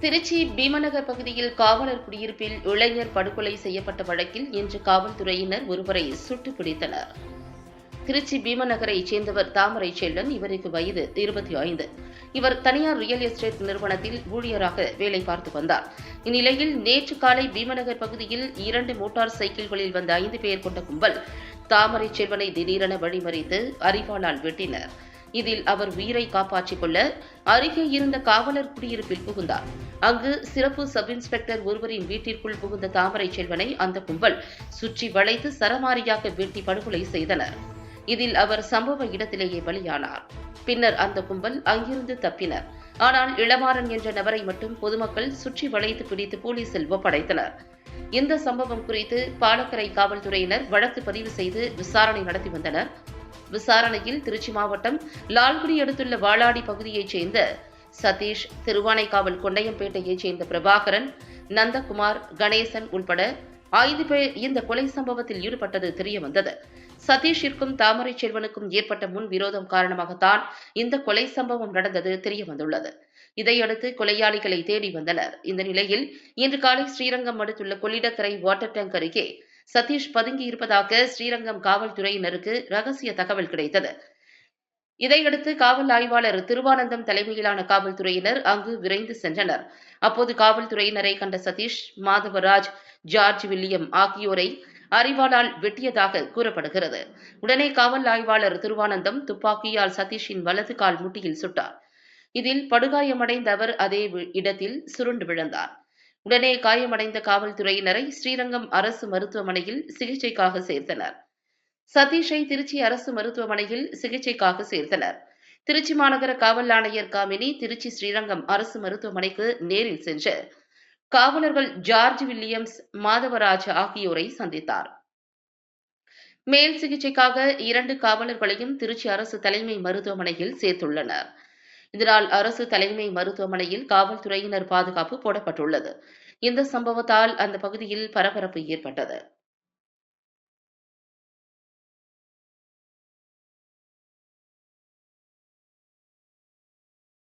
திருச்சி பீமநகர் பகுதியில் காவலர் குடியிருப்பில் இளைஞர் படுகொலை செய்யப்பட்ட வழக்கில் இன்று காவல்துறையினர் ஒருவரை சுட்டுப் பிடித்தனர் திருச்சி பீமநகரைச் சேர்ந்தவர் தாமரை செல்லன் இவருக்கு வயது இருபத்தி ஐந்து. இவர் தனியார் ரியல் எஸ்டேட் நிறுவனத்தில் ஊழியராக வேலை பார்த்து வந்தார். இந்நிலையில் நேற்று காலை பீமநகர் பகுதியில் இரண்டு மோட்டார் சைக்கிள்களில் வந்த ஐந்து பேர் கொண்ட கும்பல் தாமரை செல்வனை திடீரென வழிமறித்து அரிவாளால் வெட்டினர். இதில் அவர் உயிரை காப்பாற்றிக் கொள்ள அருகே இருந்த காவலர் குடியிருப்பில் புகுந்தார். அங்கு சிறப்பு சப் இன்ஸ்பெக்டர் ஒருவரின் வீட்டிற்குள் புகுந்த தாமரை செல்வனை அந்த கும்பல் சுற்றி வளைத்து சரமாரியாக வெட்டி படுகொலை செய்தனர். இதில் அவர் சம்பவ இடத்திலேயே பலியானார். பின்னர் அந்த கும்பல் அங்கிருந்து தப்பினர். ஆனால் இளமாறன் என்ற நபரை மட்டும் பொதுமக்கள் சுற்றி வளைத்து பிடித்து போலீசில் ஒப்படைத்தனர். இந்த சம்பவம் குறித்து பாலக்கரை காவல்துறையினர் வழக்கு பதிவு செய்து விசாரணை நடத்தி வந்தனர். விசாரணையில் திருச்சி மாவட்டம் லால்குடி அடுத்துள்ள வாளாடி பகுதியைச் சேர்ந்த சதீஷ் திருவானைக்காவல் கொண்டையம்பேட்டையைச் சேர்ந்த பிரபாகரன் நந்தகுமார் கணேசன் உள்பட ஐந்து பேர் இந்த கொலை சம்பவத்தில் ஈடுபட்டது தெரியவந்தது. சதீஷிற்கும் தாமரை செல்வனுக்கும் ஏற்பட்ட முன் விரோதம் காரணமாகத்தான் இந்த கொலை சம்பவம் நடந்தது தெரியவந்துள்ளது. இதையடுத்து கொலையாளிகளை தேடி வந்தனர். இந்த நிலையில் இன்று காலை ஸ்ரீரங்கம் அடுத்துள்ள கொள்ளிடக்கரை வாட்டர் டேங்க் அருகே சதீஷ் பதுங்கி இருப்பதாக ஸ்ரீரங்கம் காவல்துறையினருக்கு ரகசிய தகவல் கிடைத்தது. இதையடுத்து காவல் ஆய்வாளர் திருவானந்தம் தலைமையிலான காவல்துறையினர் அங்கு விரைந்து சென்றனர். அப்போது காவல்துறையினரை கண்ட சதீஷ் மாதவராஜ் ஜார்ஜ் வில்லியம் ஆகியோரை அறிவாளால் வெட்டியதாக கூறப்படுகிறது. உடனே காவல் ஆய்வாளர் திருவானந்தம் துப்பாக்கியால் சதீஷின் வலது கால் முட்டியில் சுட்டார். இதில் படுகாயமடைந்த அவர் அதே வி- இடத்தில் சுருண்டு விழுந்தார். உடனே காயமடைந்த காவல்துறையினரை ஸ்ரீரங்கம் அரசு மருத்துவமனையில் சிகிச்சைக்காக சேர்த்தனர். சதீஷை திருச்சி அரசு மருத்துவமனையில் சிகிச்சைக்காக சேர்த்தனர். திருச்சி மாநகர காவல் ஆணையர் காமினி திருச்சி ஸ்ரீரங்கம் அரசு மருத்துவமனைக்கு நேரில் சென்று காவலர்கள் ஜார்ஜ் வில்லியம்ஸ் மாதவராஜ் ஆகியோரை சந்தித்தார். மேல் சிகிச்சைக்காக இரண்டு காவலர்களையும் திருச்சி அரசு தலைமை மருத்துவமனையில் சேர்த்துள்ளனர். இதனால் அரசு தலைமை மருத்துவமனையில் காவல்துறையினர் பாதுகாப்பு போடப்பட்டுள்ளது. இந்த சம்பவத்தால் அந்த பகுதியில் பரபரப்பு ஏற்பட்டது.